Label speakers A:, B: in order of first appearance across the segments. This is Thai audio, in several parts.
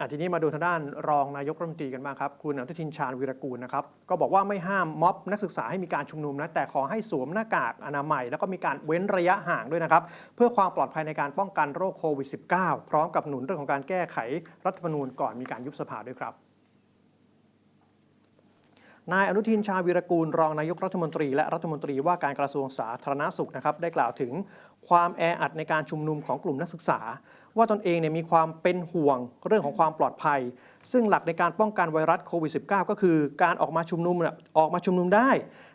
A: อะทีนี้มาดูทางด้านรองนายกรัฐมนตรีกันบ้างครับ คุณอนุทินชาญวีรกูลนะครับ ก็บอกว่าไม่ห้ามม็อบนักศึกษาให้มีการชุมนุมนะ แต่ขอให้สวมหน้ากากอนามัย แล้วก็มีการเว้นระยะห่างด้วยนะครับ เพื่อความปลอดภัยในการป้องกันโรคโควิด -19 พร้อมกับหนุนเรื่องของการแก้ไขรัฐธรรมนูญก่อนมีการยุบสภาด้วยครับ นายอนุทินชาญวีรกูลรองนายกรัฐมนตรี และรัฐมนตรีว่าการกระทรวงสาธารณสุขนะครับได้กล่าวถึงความแออัดในการชุมนุมของกลุ่มนักศึกษา ว่าตนเองเนี่ยมีความเป็นห่วงเรื่องของความปลอดภัย ซึ่งหลักในการป้องกันไวรัสโควิด -19 ก็คือการออกมาชุมนุมเนี่ยออกมาชุมนุมได้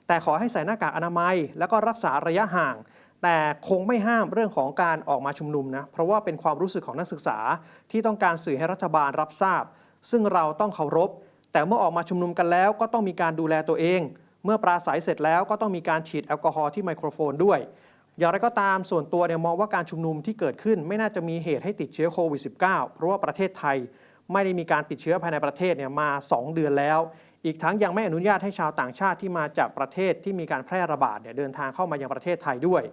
A: แต่ขอให้ใส่หน้ากากอนามัย แล้วก็รักษาระยะห่างแต่คงไม่ห้ามเรื่องของการออกมาชุมนุมนะ เพราะว่าเป็นความรู้สึกของนักศึกษาที่ต้องการสื่อให้รัฐบาลรับทราบ ซึ่งเราต้องเคารพ แต่เมื่อออกมาชุมนุมกันแล้วก็ต้องมีการดูแลตัวเอง เมื่อปราศัยเสร็จแล้วก็ต้องมีการฉีดแอลกอฮอล์ที่ไมโครโฟนด้วย อย่างไรก็ตามส่วนตัวเนี่ยมองว่าการชุมนุมที่เกิดขึ้นไม่น่าจะมีเหตุให้ติดเชื้อโควิด -19 เพราะว่าประเทศไทย ไม่ได้มีการติดเชื้อภายในประเทศเนี่ยมา 2 เดือนแล้ว อีกทั้งยังไม่อนุญาตให้ชาวต่างชาติที่มาจากประเทศที่มีการแพร่ระบาดเนี่ยเดินทางเข้ามายังประเทศไทยด้วย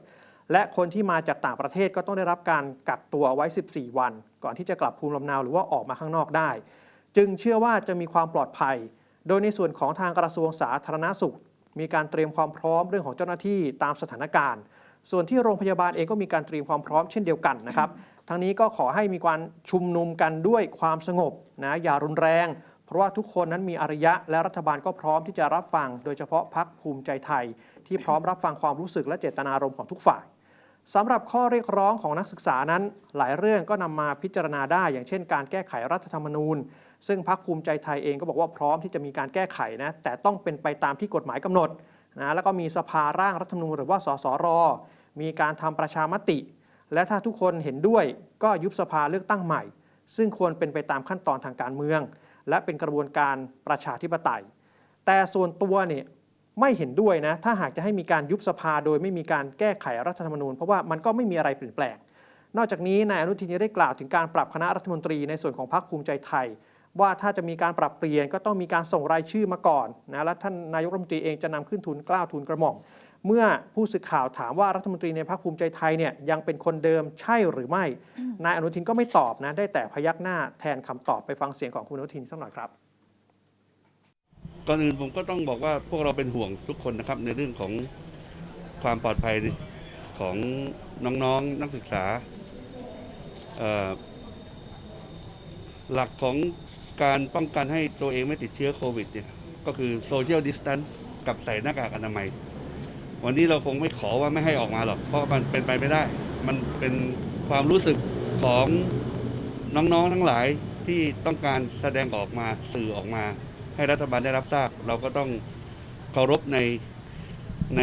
A: และคนที่มาจากต่างประเทศก็ต้องได้รับการกักตัวไว้ 14 วัน ก่อนที่จะกลับภูมิลำเนาหรือว่าออกมาข้างนอกได้ จึงเชื่อว่าจะมีความปลอดภัย โดยในส่วนของทางกระทรวงสาธารณสุข มีการเตรียมความพร้อมเรื่องของเจ้าหน้าที่ตามสถานการณ์ ส่วนที่โรงพยาบาลเองก็มีการเตรียมความพร้อมเช่นเดียวกันนะครับทั้งนี้ก็ขอให้มีการชุมนุมกันด้วยความสงบนะอย่ารุนแรง เพราะว่าทุกคนนั้นมีอารยะและรัฐบาลก็พร้อมที่จะรับฟัง โดยเฉพาะพักภูมิใจไทย ที่พร้อมรับฟังความรู้สึกและเจตนารมณ์ของทุกฝ่าย สำหรับข้อเรียกร้องของนักศึกษานั้น หลายเรื่องก็นำมาพิจารณาได้ อย่างเช่น การแก้ไขรัฐธรรมนูญ ซึ่งพรรคภูมิใจไทยเองก็บอกว่าพร้อมที่จะมีการแก้ไขนะแต่ต้องเป็นไปตามที่กฎหมายกำหนดนะแล้วก็มีสภาร่างรัฐธรรมนูญหรือว่าสสร มีการทำประชามติ และถ้าทุกคนเห็นด้วยก็ยุบสภาเลือกตั้งใหม่ ซึ่งควรเป็นไปตามขั้นตอนทางการเมือง และเป็นกระบวนการประชาธิปไตย แต่ส่วนตัวเนี่ย ไม่เห็นด้วยนะ ถ้าหากจะให้มีการยุบสภาโดยไม่มีการแก้ไขรัฐธรรมนูญ เพราะว่ามันก็ไม่มีอะไรเปลี่ยนแปลง นอกจากนี้นายอนุทินยังได้กล่าวถึงการปรับคณะรัฐมนตรีในส่วนของพรรคภูมิใจไทย ว่าถ้าจะมีการปรับเปลี่ยนก็ต้องมีการส่งรายชื่อมาก่อนนะและท่านนายกรัฐมนตรีเองจะนำขึ้นทุนกล้าวทุนกระหม่อมเมื่อผู้สื่อข่าวถามว่ารัฐมนตรีในพรรคภูมิใจไทยเนี่ยยังเป็นคนเดิมใช่หรือไม่นายอนุทินก็ไม่ตอบนะได้แต่พยักหน้าแทนคำตอบไปฟังเสียงของคุณอนุทินสักหน่อยครับ
B: ก่อนอื่นผมก็ต้องบอกว่าพวกเราเป็นห่วงทุกคนนะครับ ในเรื่องของความปลอดภัยของน้องๆนนักศึกษา หลักของการป้องกันให้ตัวเองไม่ติดเชื้อโควิดเนี่ยก็คือโซเชียลดิส a ทน c ์กับใส่หน้ากากอนามัย วันนี้เราคงไม่ขอว่าไม่ให้ออกมาหรอก เพราะมันเป็นไปไม่ได้ มันเป็นความรู้สึกของน้องๆทั้งหลายที่ต้องการแสดงออกมาสื่อออกมา ให้รัฐบาลได้รับทราบ เราก็ต้องเคารพในใน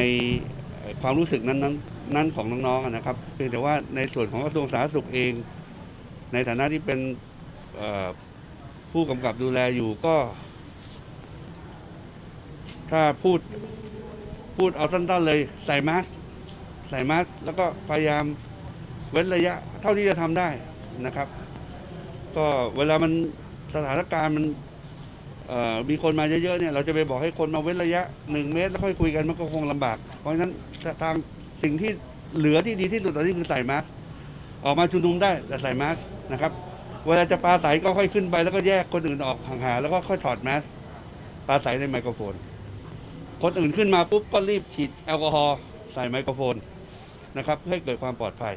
B: ความรู้สึกนั้นนั้นนั้นของน้องๆนะครับเพียงแต่ว่าในส่วนของกระทรวงสาธารณสุขเอง ในฐานะที่เป็นผู้กำกับดูแลอยู่ก็ ถ้าพูดพูดเอาสั้นๆเลยใส่มาสกใส่มาสกแล้วก็พยายามเว้นระยะเท่าที่จะทำได้นะครับ ก็เวลามันสถานการณ์มัน มีคนมาเยอะๆเนี่ยเราจะไปบอกให้คนมาเว้นระยะหนึ่งเมตร แล้วค่อยคุยกันมันก็คงลำบาก เพราะฉะนั้นทางสิ่งที่เหลือที่ดีที่สุดตอนนี้คือใส่มาสก์ออกมาชุมนุมได้แต่ใส่มาสก์นะครับเวลาจะปราศัยก็ค่อยขึ้นไปแล้วก็แยกคนอื่นออกห่างๆแล้วก็ค่อยถอดแมสก์ปราศัยในไมโครโฟน คนอื่นขึ้นมาปุ๊บก็รีบฉีดแอลกอฮอล์ใส่ไมโครโฟนนะครับเพื่อให้เกิดความปลอดภัย